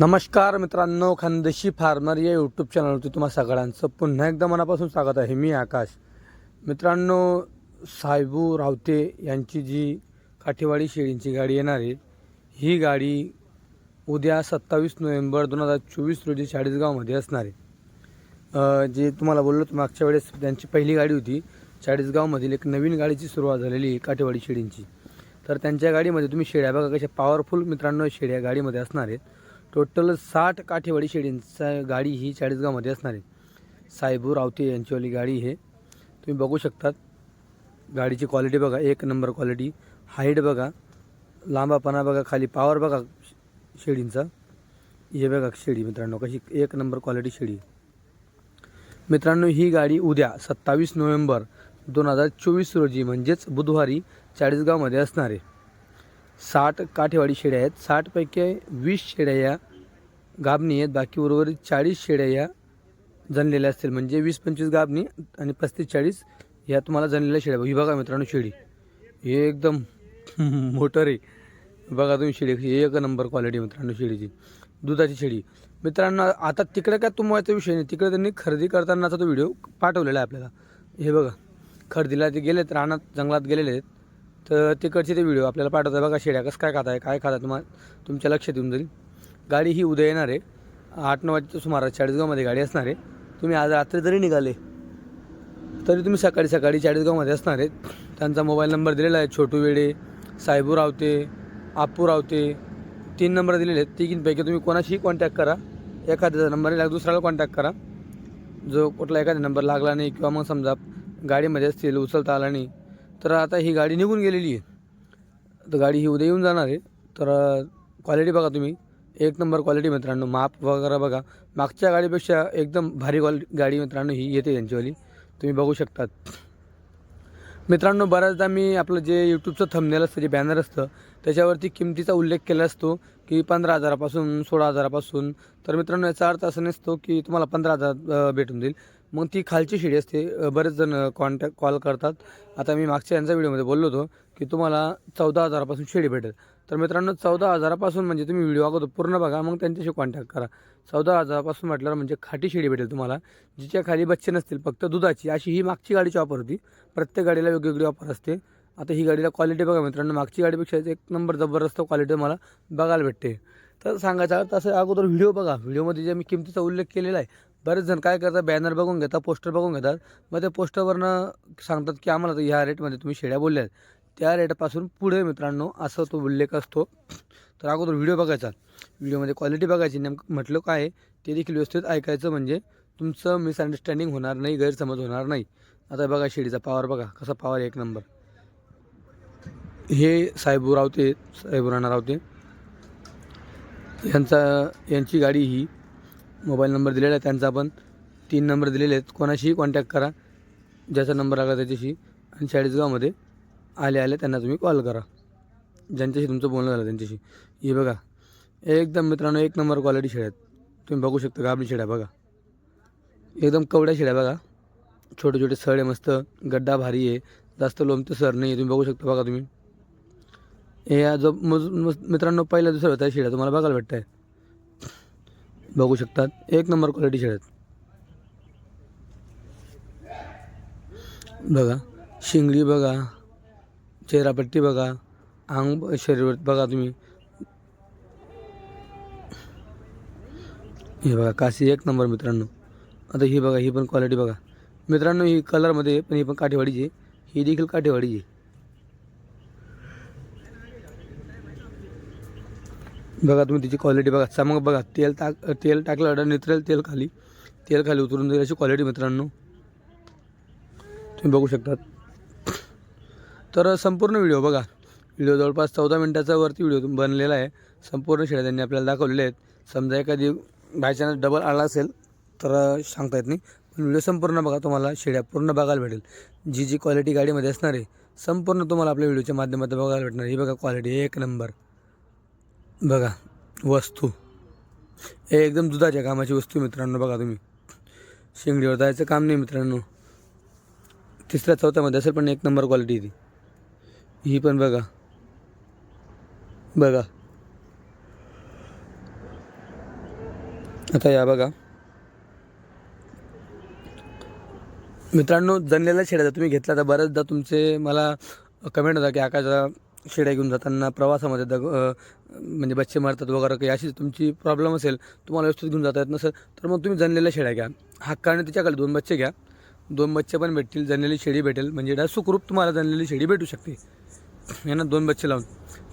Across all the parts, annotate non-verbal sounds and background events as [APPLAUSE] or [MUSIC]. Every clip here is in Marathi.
नमस्कार मित्रांनो खानदेशी फार्मर या यूट्यूब चॅनलवरती तुम्हा सगळ्यांचं पुन्हा एकदा मनापासून स्वागत आहे. मी आकाश. मित्रांनो साहेबू रावते यांची जी काठेवाडी शेळींची गाडी येणार आहे ही गाडी उद्या सत्तावीस नोव्हेंबर दोन हजार चोवीस रोजी चाळीसगावमध्ये असणार आहे. जे तुम्हाला बोललो मागच्या वेळेस त्यांची पहिली गाडी होती. चाळीसगावमधील एक नवीन गाडीची सुरुवात झालेली आहे काठेवाडी शेळींची. तर त्यांच्या गाडीमध्ये तुम्ही शेळ्या बघा कशा पॉवरफुल मित्रांनो शेळ्या गाडीमध्ये असणार आहेत. टोटल साठ काठेवाडी शेळींचा गाडी ही चाळीसगावमध्ये असणार आहे. साहेबू रावते यांचीवाली गाडी हे. तुम्ही बघू शकतात. गाडीची क्वालिटी बघा एक नंबर क्वालिटी हाईट बघा लांबापणा बघा खाली पॉवर बघा शेळींचा. हे बघा शेळी मित्रांनो कशी एक नंबर क्वालिटी शेळी मित्रांनो ही गाडी उद्या सत्तावीस नोव्हेंबर दोन हजार चोवीस रोजी म्हणजेच बुधवारी चाळीसगावमध्ये असणार आहे. साठ काठेवाडी शेळ्या आहेत. साठपैकी वीस शेळ्या या गाभणी आहेत. बाकी उर्वरित चाळीस शेळ्या या जनलेल्या असतील. म्हणजे वीस पंचवीस गाभणी आणि पस्तीस चाळीस या तुम्हाला जनलेल्या शेळ्या ही बघा मित्रांनो शेळी हे एकदम [LAUGHS] मोटर आहे बघा तुम्ही शेळी एक नंबर क्वालिटी मित्रांनो शेळीची दुधाची शेळी मित्रांनो आता तिकडे काय तुम्हाला विषय नाही. तिकडे त्यांनी खरेदी करतानाचा तो व्हिडिओ पाठवलेला आहे आपल्याला. हे बघा. खरेदीला ते गेलेत रानात जंगलात गेलेले आहेत. तर तिकडचे ते व्हिडिओ आपल्याला पाठवता बघा शेड्या कसं काय खाताय आहे काय खात तुम्हाला तुमच्या लक्षात येऊन जाईल. गाडी ही उद्या येणार आहे. आठ नऊ वाजता सुमारास चाळीसगावमध्ये गाडी असणार आहे. तुम्ही आज रात्री जरी निघाले तरी तुम्ही सकाळी सकाळी चाळीसगावमध्ये असणार आहेत. त्यांचा मोबाईल नंबर दिलेला आहे छोटू वेडे साहेबू रावते आपू रावते. तीन नंबर दिलेले आहेत. तिघींपैकी तुम्ही कोणाशीही कॉन्टॅक्ट करा. एखाद्याचा नंबर नाही दुसऱ्याला कॉन्टॅक्ट करा. जो कुठला एखादा नंबर लागला नाही किंवा मग समजा गाडीमध्ये असतील उचलता आला नाही तर आता ही गाडी निघून गेलेली आहे. तर गाडी ही उद्या येऊन जाणार आहे. तर क्वालिटी बघा तुम्ही. एक नंबर क्वालिटी मित्रांनो. माप वगैरे बघा. मागच्या गाडीपेक्षा एकदम भारी क्वालिटी गाडी मित्रांनो ही येते त्यांच्यावाली तुम्ही बघू शकतात. मित्रांनो बऱ्याचदा मी आपलं जे यूट्यूबचं थंबनेल असतं जे बॅनर असतं त्याच्यावरती किमतीचा उल्लेख केला असतो की पंधरा हजारापासून सोळा हजारापासून. तर मित्रांनो याचा अर्थ असा नसतो की तुम्हाला पंधरा हजार भेटून जाईल. मग ती खालची शिडी असते. बरेच जण कॉन्टॅक्ट कॉल करतात. आता मी मागच्या यांचा व्हिडिओमध्ये बोललो होतो की तुम्हाला चौदा हजारापासून शेडी भेटेल. तर मित्रांनो चौदा हजारापासून म्हणजे तुम्ही व्हिडिओ अगोदर पूर्ण बघा मग त्यांच्याशी कॉन्टॅक्ट करा. चौदा हजारापासून म्हटल्यावर म्हणजे खाटी शेडी भेटेल तुम्हाला जिच्या खाली बच्चे नसतील फक्त दुधाची. अशी ही मागची गाडीची ऑफर होती. प्रत्येक गाडीला वेगवेगळी ऑफर असते. आता ही गाडीला क्वालिटी बघा मित्रांनो मागची गाडीपेक्षा एक नंबर जबरदस्त क्वालिटी मला बघायला भेटते. तर सांगायचं तसं अगोदर व्हिडिओ बघा. व्हिडिओमध्ये जे मी किमतीचा उल्लेख केलेला आहे बरेच जण काय करतात बॅनर बघून घेतात पोस्टर बघून घेतात. मग त्या पोस्टरवरनं सांगतात की आम्हाला तर ह्या रेटमध्ये तुम्ही शेड्या बोलल्या आहेत. त्या रेटपासून पुढे मित्रांनो असं तो उल्लेख असतो. तर अगोदर व्हिडिओ बघायचा. व्हिडिओमध्ये क्वालिटी बघायची. नेमकं म्हटलं काय ते देखील व्यवस्थित ऐकायचं म्हणजे तुमचं मिसअंडरस्टँडिंग होणार नाही गैरसमज होणार नाही. आता बघा शेडीचा पावर बघा. कसा पावर एक नंबर हे साहेबू रावते साहेबू राणा रावते. यांचा यांची गाडी ही मोबाईल नंबर दिलेला आहे त्यांचा पण. तीन नंबर दिलेले आहेत. कोणाशीही कॉन्टॅक्ट करा. ज्याचा नंबर आला त्याच्याशी. आणि चाळीसगावमध्ये आले आले त्यांना तुम्ही कॉल करा. ज्यांच्याशी तुमचं बोलणं झालं त्यांच्याशी. हे बघा. एकदम मित्रांनो एक नंबर क्वालिटी शेळ्या आहेत. तुम्ही बघू शकता गाबली शेळ्या बघा. एकदम कवड्या शेळ्या बघा. छोटे छोटे सळ आहे मस्त. गड्डा भारी आहे. जास्त लोमते सर नाही आहे तुम्ही बघू शकता बघा तुम्ही. हे जो मज मज- मित्रांनो पहिला दुसरं होता शेळ्या. तुम्हाला बघायला भेटत आहे बघू शकतात. एक नंबर क्वालिटी शेळ्या आहेत बघा. शिंगडी बघा. चेहरापट्टी बघा. अंग ब- शरीर बघा तुम्ही. हे बघा काशी एक नंबर मित्रांनो. आता ही बघा ही पण क्वालिटी बघा. मित्रांनो ही कलरमध्ये पण ही पण काठेवाडीची ही देखील काठेवाडीची बघा तुम्ही तिची क्वालिटी बघा. चमक बघा. तेल टाक तेल टाकलं नितरेल तेल खाली. तेल खाली उतरून जाईल अशी क्वालिटी मित्रांनो. तुम्ही बघू शकतात. तर संपूर्ण व्हिडिओ बघा. व्हिडिओ जवळपास चौदा मिनटाचा वरती व्हिडिओ बनलेला आहे. संपूर्ण शेळ्या त्यांनी आपल्याला दाखवलेले आहेत. समजा एखादी बायचान्स डबल आला असेल तर सांगता येत नाही. पण व्हिडिओ संपूर्ण बघा तुम्हाला शेळ्या पूर्ण बघायला भेटेल. जी जी क्वालिटी गाडीमध्ये असणार आहे संपूर्ण तुम्हाला आपल्या व्हिडिओच्या माध्यमातून बघायला भेटणार. ही बघा क्वालिटी एक नंबर. बघा वस्तू. हे एकदम दुधाच्या कामाची वस्तू मित्रांनो बघा तुम्ही. शेंगडीवर जायचं काम नाही मित्रांनो. तिसऱ्या चौथ्यामध्ये असेल पण एक नंबर क्वालिटी ती. ही पण बघा. बघा. आता या बघा. मित्रांनो जणलेला शेड्याचा तुम्ही घेतला तर बऱ्याचदा तुमचे मला कमेंट होता की आकाशा शेड्या घेऊन जाताना प्रवासामध्ये दग म्हणजे बच्चे मारतात वगैरे काही अशी तुमची प्रॉब्लेम असेल तुम्हाला व्यवस्थित घेऊन जाता येत नसेल तर मग तुम्ही जनलेल्या शेळ्या घ्या. हक्काने तिच्याकडे दोन बच्चे घ्या. दोन बच्चे पण भेटतील जनलेली शेळी भेटेल. म्हणजे डा सुखरूप तुम्हाला जनलेली शेळी भेटू शकते. यांना दोन बच्चे लावून.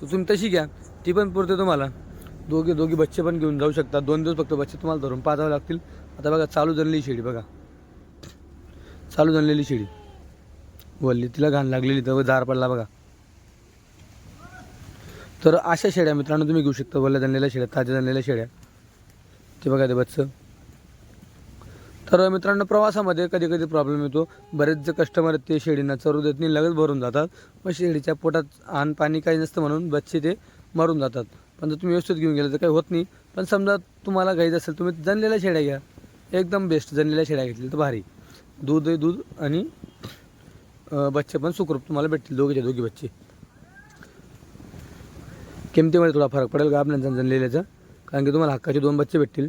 तर तुम्ही तशी घ्या. ती पण पुरते तुम्हाला. दोघे दोघी बच्चे पण घेऊन जाऊ शकता दोन दिवस फक्त बच्चे तुम्हाला धरून पाजावे लागतील. आता बघा चालू जनलेली शेळी बघा. चालू जनलेली शेळी वल्ली तिला घाण लागलेली तर जार पडला बघा. तर अशा शेळ्या मित्रांनो तुम्ही घेऊ शकता. वल्ल्या जाणलेल्या शेळ्या ताज्या जाणलेल्या शेळ्या. ते बघा ते बच्चं. तर मित्रांनो प्रवासामध्ये कधी कधी प्रॉब्लेम येतो. बरेच जे कस्टमर आहेत ते शेळींना चरू देत नाही लगेच भरून जातात. मग शेळीच्या पोटात आण पाणी काही नसतं म्हणून बच्चे ते मरून जातात. पण जर तुम्ही व्यवस्थित घेऊन गेलं तर काही होत नाही. पण समजा तुम्हाला घ्यायचं असेल तुम्ही जनलेल्या शेळ्या घ्या. एकदम बेस्ट जनलेल्या शेळ्या घेतली तर भारी. दूध आहे दूध आणि बच्चे पण सुखरूप तुम्हाला भेटतील. दोघीचे दोघी बच्चे. किमतीमध्ये थोडा फरक पडेल का आपल्या जनलेल्याचा कारण की तुम्हाला हक्काचे दोन बच्चे भेटतील.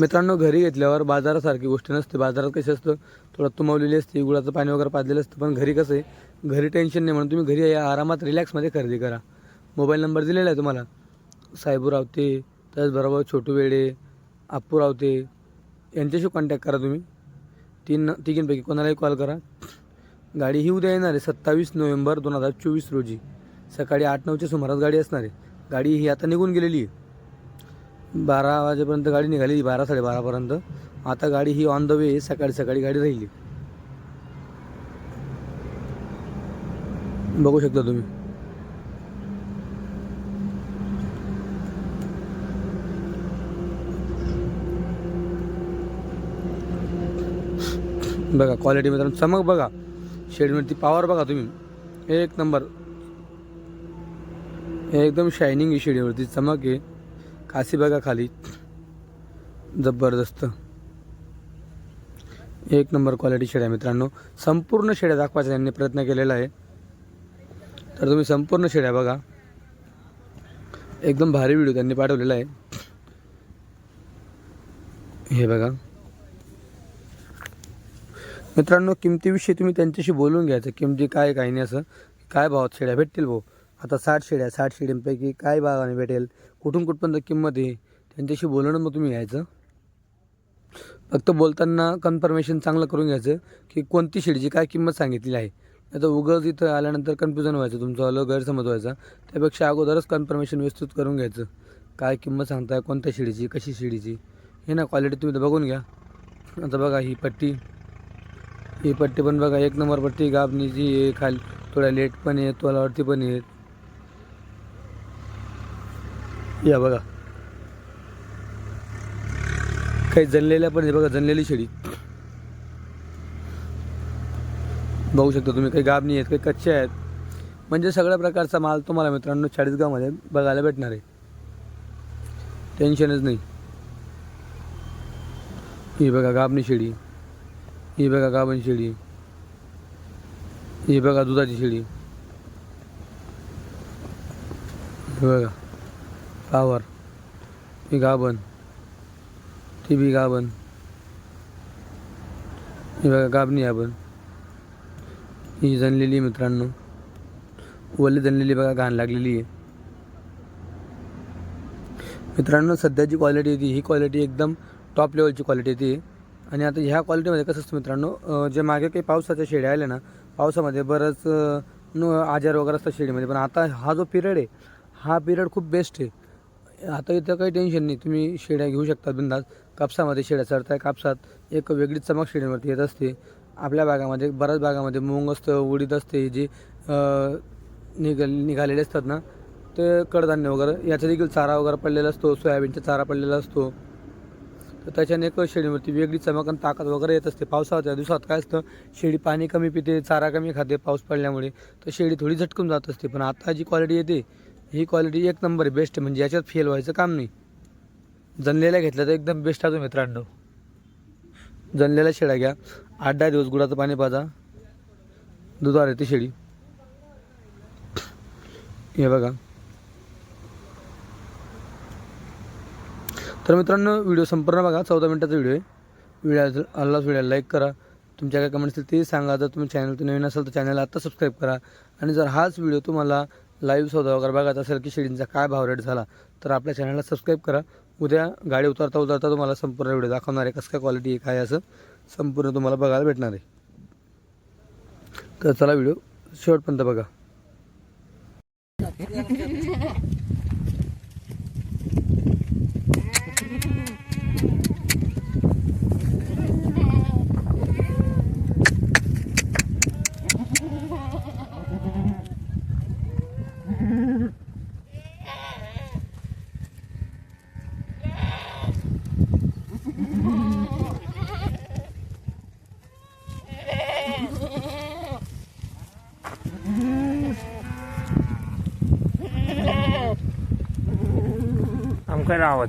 मित्रांनो घरी घेतल्यावर बाजारासारखी गोष्ट नसते. बाजारात कशी असतं? थोडं तुमवलेली असते गुळाचं पाणी वगैरे पाजलेलं असतं. पण घरी कसं आहे घरी टेन्शन नाही म्हणून तुम्ही घरी या आरामात रिलॅक्समध्ये खरेदी करा. मोबाईल नंबर दिलेला आहे तुम्हाला. साहेबू रावते त्याचबरोबर छोटू वेडे आप्पू रावते. यांच्याशी कॉन्टॅक्ट करा तुम्ही. तीन तिघींपैकी कोणालाही कॉल करा. गाडी ही उद्या येणार आहे सत्तावीस नोव्हेंबर दोन हजार चोवीस रोजी. सकाळी आठ नऊच्या सुमारास गाडी असणार आहे. गाडी ही आता निघून गेलेली आहे. बारा वाजेपर्यंत गाडी निघालेली बारा साडेबारापर्यंत आता गाडी ही ऑन द वे सकाळी सकाळी गाडी राहिली. बघू शकता तुम्ही. बघा क्वालिटी मित्रांनो चमक बघा. शेडवरती पावर बघा तुम्ही. एक नंबर एकदम शायनिंग आहे शेडीवरती. चमक आहे. कासी बघा खाली. जबरदस्त. एक नंबर क्वालिटी शेड्या मित्रांनो. संपूर्ण शेड्या दाखवायचा त्यांनी प्रयत्न केलेला आहे. तर तुम्ही संपूर्ण शेड्या बघा. एकदम भारी व्हिडिओ त्यांनी पाठवलेला आहे. हे बघा. मित्रांनो किमतीविषयी तुम्ही त्यांच्याशी बोलून घ्यायचं. किमती काय काही नाही असं. काय भावात शेड्या भेटतील भाऊ? आता साठ शिड्या साठ शिड्यांपैकी काय भावाने भेटेल? कुठून कुठपर्यंत किंमत आहे? त्यांच्याशी बोलणं मग तुम्ही घ्यायचं. फक्त बोलताना कन्फर्मेशन चांगलं करून घ्यायचं की कोणती शेडीची काय किंमत सांगितलेली आहे. नाही तर उगं इथं आल्यानंतर कन्फ्युजन व्हायचं तुमचं आलं गैरसमज व्हायचा. त्यापेक्षा अगोदरच कन्फर्मेशन व्यवस्थित करून घ्यायचं. काय किंमत सांगताय कोणत्या शिडीची कशी शिडीची? हे ना क्वालिटी तुम्ही बघून घ्या. आता बघा ही पट्टी. ही पट्टी पण बघा एक नंबर पट्टी गाबणीची आहे खाली थोड्या लेट पण आहे तोलावरती पण आहेत. या बघा. काही जनलेल्या पण आहे बघा जनलेली शेळी. बघू शकता तुम्ही काही गाबणी आहेत काही कच्चे आहेत. म्हणजे सगळ्या प्रकारचा माल तुम्हाला मित्रांनो चाळीसगावमध्ये बघायला भेटणार आहे. टेन्शनच नाही. ही बघा गाबणी शेळी. ही बघा गाभण शेळी. ही बघा दुधाची शेळी. बघा. पावर ही गाभण ती बी गाभण ही बघा गाभणी आपण ही जनलेली आहे मित्रांनो वल्ली जनलेली बघा घाण लागलेली आहे मित्रांनो सध्याची क्वालिटी होती ही क्वालिटी एकदम टॉप लेवलची क्वालिटी येते आणि आता ह्या क्वालिटीमध्ये कसं असतं मित्रांनो जे मागे काही पावसाच्या शेड्या आल्या ना पावसामध्ये बरंच आजार वगैरे असतात शेडीमध्ये. पण आता हा जो पिरियड आहे हा पिरियड खूप बेस्ट आहे. आता इथं काही टेन्शन नाही. तुम्ही शेड्या घेऊ शकता बिंदास. कापसामध्ये शेड्या चढताय कापसात. एक वेगळी चमक शेड्यांवरती येत असते. आपल्या भागामध्ये बऱ्याच भागामध्ये मूग असतं उडीद असते जे अं, निघ निघालेले असतात ना ते कडधान्य वगैरे याचा देखील चारा वगैरे पडलेला असतो सोयाबीनचा चारा पडलेला असतो. तर त्याच्याने एक शेळीवरती वेगळी चमक आणि ताकद वगैरे येत असते. पावसाच्या दिवसात काय असतं शेळी पाणी कमी पिते चारा कमी खाते पाऊस पडल्यामुळे. तर शेळी थोडी झटकून जात असते. पण आता जी क्वालिटी येते ही क्वालिटी एक नंबर आहे बेस्ट आहे. म्हणजे याच्यात फेल व्हायचं काम नाही. जनलेल्या घेतल्या तर एकदम बेस्ट आहे मित्रांनो. जनलेल्या शेळ्या घ्या. आठ दहा दिवस गुळाचं पाणी पाजा. दुधावर येते शेळी. हे बघा. तर मित्रांनो व्हिडिओ संपूर्ण बघा. चौदा मिनटाचा व्हिडिओ आहे. व्हिडिओ आलाच व्हिडिओ लाईक करा. तुमच्या काय कमेंट्स असतील ते सांगा. जर तुम्ही चॅनल नवीन असेल तर चॅनल आत्ता सबस्क्राईब करा. आणि जर हाच व्हिडिओ तुम्हाला लाईव्ह सौदा वगैरे बघत असेल की शेळींचा काय भाव रेट झाला तर आपल्या चॅनलला सबस्क्राईब करा. उद्या गाडी उतरता उतरता तुम्हाला संपूर्ण व्हिडिओ दाखवणार आहे कसं काय क्वालिटी आहे काय असं संपूर्ण तुम्हाला बघायला भेटणार आहे. तर चला व्हिडिओ शेवटपर्यंत बघा. Am că era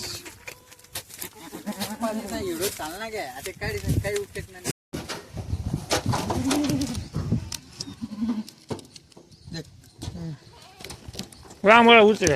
चालना काय? आता काय काही उपटत नाही. रामळा उचल.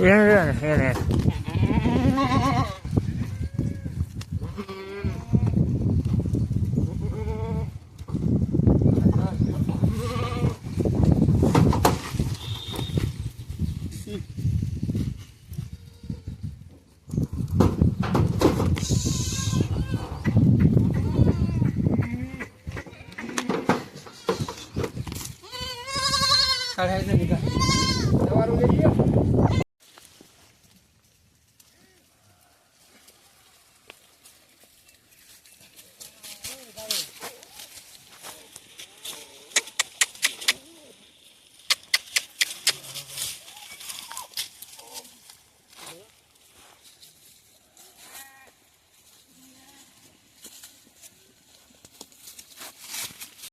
别人认识，还。[LAUGHS]